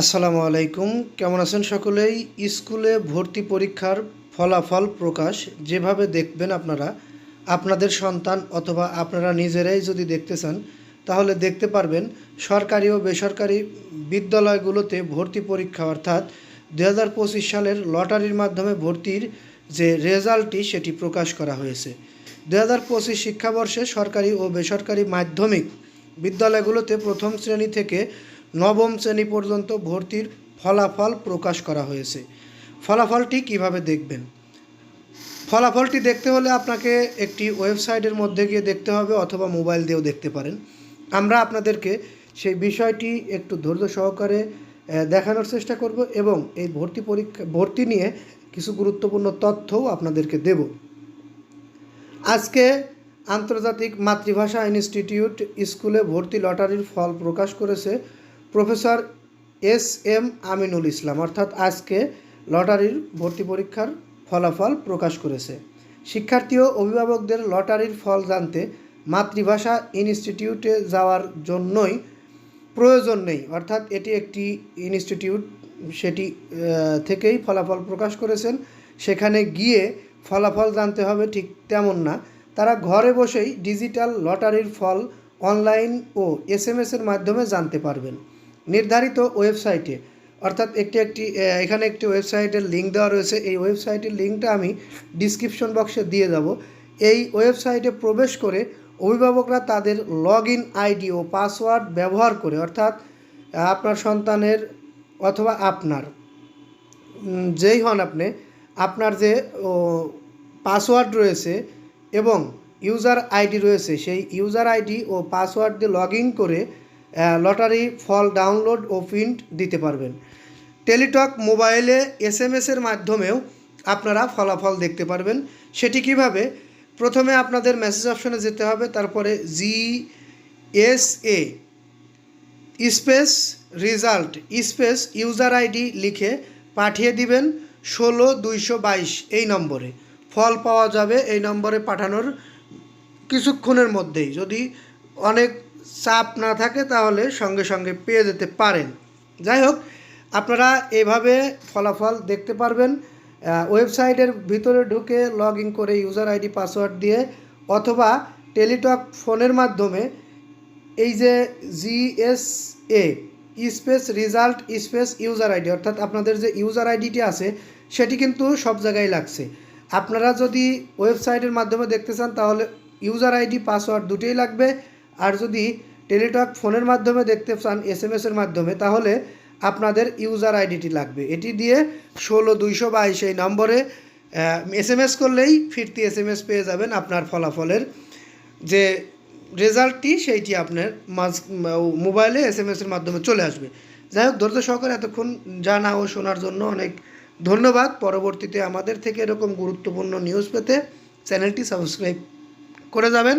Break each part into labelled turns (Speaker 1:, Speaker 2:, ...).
Speaker 1: আসসালামু আলাইকুম। কেমন আছেন সকলেই? স্কুলে ভর্তি পরীক্ষার ফলাফল প্রকাশ যেভাবে দেখবেন আপনারা, আপনাদের সন্তান অথবা আপনারা নিজেরাই যদি দেখতে চান, তাহলে দেখতে পারবেন সরকারি ও বেসরকারি বিদ্যালয়গুলোতে ভর্তি পরীক্ষা অর্থাৎ দু হাজার পঁচিশ সালের লটারির মাধ্যমে ভর্তির যে রেজাল্টটি সেটি প্রকাশ করা হয়েছে। দু হাজার পঁচিশ শিক্ষাবর্ষে সরকারি ও বেসরকারি মাধ্যমিক বিদ্যালয়গুলোতে প্রথম শ্রেণি থেকে নবম শ্রেণি পর্যন্ত ভর্তির ফলাফল প্রকাশ করা হয়েছে। ফলাফলটি কীভাবে দেখবেন? ফলাফলটি দেখতে হলে আপনাকে একটি ওয়েবসাইটের মধ্যে গিয়ে দেখতে হবে অথবা মোবাইল দিয়েও দেখতে পারেন। আমরা আপনাদেরকে সেই বিষয়টি একটু ধৈর্য সহকারে দেখানোর চেষ্টা করব এবং এই ভর্তি পরীক্ষা, ভর্তি নিয়ে কিছু গুরুত্বপূর্ণ তথ্যও আপনাদেরকে দেব। আজকে আন্তর্জাতিক মাতৃভাষা ইনস্টিটিউট স্কুলে ভর্তি লটারির ফল প্রকাশ করেছে professor S M Aminul Islam, অর্থাৎ আজকে লটারির ভর্তি পরীক্ষার ফলাফল প্রকাশ করেছে। শিক্ষার্থী ও অভিভাবকদের লটারির ফল জানতে মাতৃভাষা ইনস্টিটিউটে যাওয়ার জন্যই প্রয়োজন নেই, অর্থাৎ এটি একটি ইনস্টিটিউট, সেটি থেকেই ফলাফল প্রকাশ করেছেন। সেখানে গিয়ে ফলাফল জানতে হবে ঠিক তেমন না। তারা ঘরে বসেই ডিজিটাল লটারির ফল অনলাইন ও এস এর মাধ্যমে জানতে পারবেন। নির্ধারিত ওয়েবসাইটে, অর্থাৎ একটি একটি এখানে একটি ওয়েবসাইটের লিঙ্ক দেওয়া রয়েছে। এই ওয়েবসাইটের লিঙ্কটা আমি ডিসক্রিপশন বক্সে দিয়ে যাব এই ওয়েবসাইটে প্রবেশ করে অভিভাবকরা তাদের লগ ইন আইডি ও পাসওয়ার্ড ব্যবহার করে, অর্থাৎ আপনার সন্তানের অথবা আপনার যেই হন আপনি, আপনার যে পাসওয়ার্ড রয়েছে এবং ইউজার আইডি রয়েছে, সেই ইউজার আইডি ও পাসওয়ার্ড দিয়ে লগ ইন করে লটারি, ফল ডাউনলোড ও প্রিন্ট দিতে পারবেন। টেলিটক মোবাইলে এস এম এসের মাধ্যমেও আপনারা ফলাফল দেখতে পারবেন। সেটি কীভাবে? প্রথমে আপনাদের মেসেজ অপশনে যেতে হবে, তারপরে G S A space result space user ID লিখে পাঠিয়ে দিবেন ষোলো দুইশো বাইশ এই নম্বরে। ফল পাওয়া যাবে এই নম্বরে পাঠানোর কিছুক্ষণের মধ্যেই। যদি অনেক চাপ না থাকে তাহলে সঙ্গে সঙ্গে পেয়ে যেতে পারেন। যাই হোক, আপনারা এভাবে ফলাফল দেখতে পারবেন। ওয়েবসাইটের ভিতরে ঢুকে লগ ইন করে ইউজার আইডি, পাসওয়ার্ড দিয়ে অথবা টেলিটক ফোনের মাধ্যমে এই যে GSA, space result, space user ID, অর্থাৎ আপনাদের যে ইউজার আইডিটি আছে, সেটি কিন্তু সব জায়গায় লাগছে। আপনারা যদি ওয়েবসাইটের মাধ্যমে দেখতে চান, তাহলে ইউজার আইডি, পাসওয়ার্ড দুটোই লাগবে। আর যদি টেলিটক ফোনের মাধ্যমে দেখতে চান এস এম এর মাধ্যমে, তাহলে আপনাদের ইউজার আইডিটি লাগবে। এটি দিয়ে ষোলো দুইশো বাইশ এই নম্বরে এস এম এস করলেই ফিরতি এস এম এস পেয়ে যাবেন আপনার ফলাফলের যে রেজাল্টটি, সেইটি আপনার মাঝ মোবাইলে এস এম এসের মাধ্যমে চলে আসবে। যাই হোক, ধৈর্য সহকারে এতক্ষণ জানা ও শোনার জন্য অনেক ধন্যবাদ। পরবর্তীতে আমাদের থেকে এরকম গুরুত্বপূর্ণ নিউজ পেতে চ্যানেলটি সাবস্ক্রাইব করে যাবেন।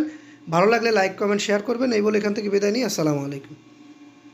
Speaker 1: ভালো লাগলে লাইক কমেন্ট শেয়ার করবেন। এই বলে এখান থেকে বিদায় নিই। আসসালামু আলাইকুম।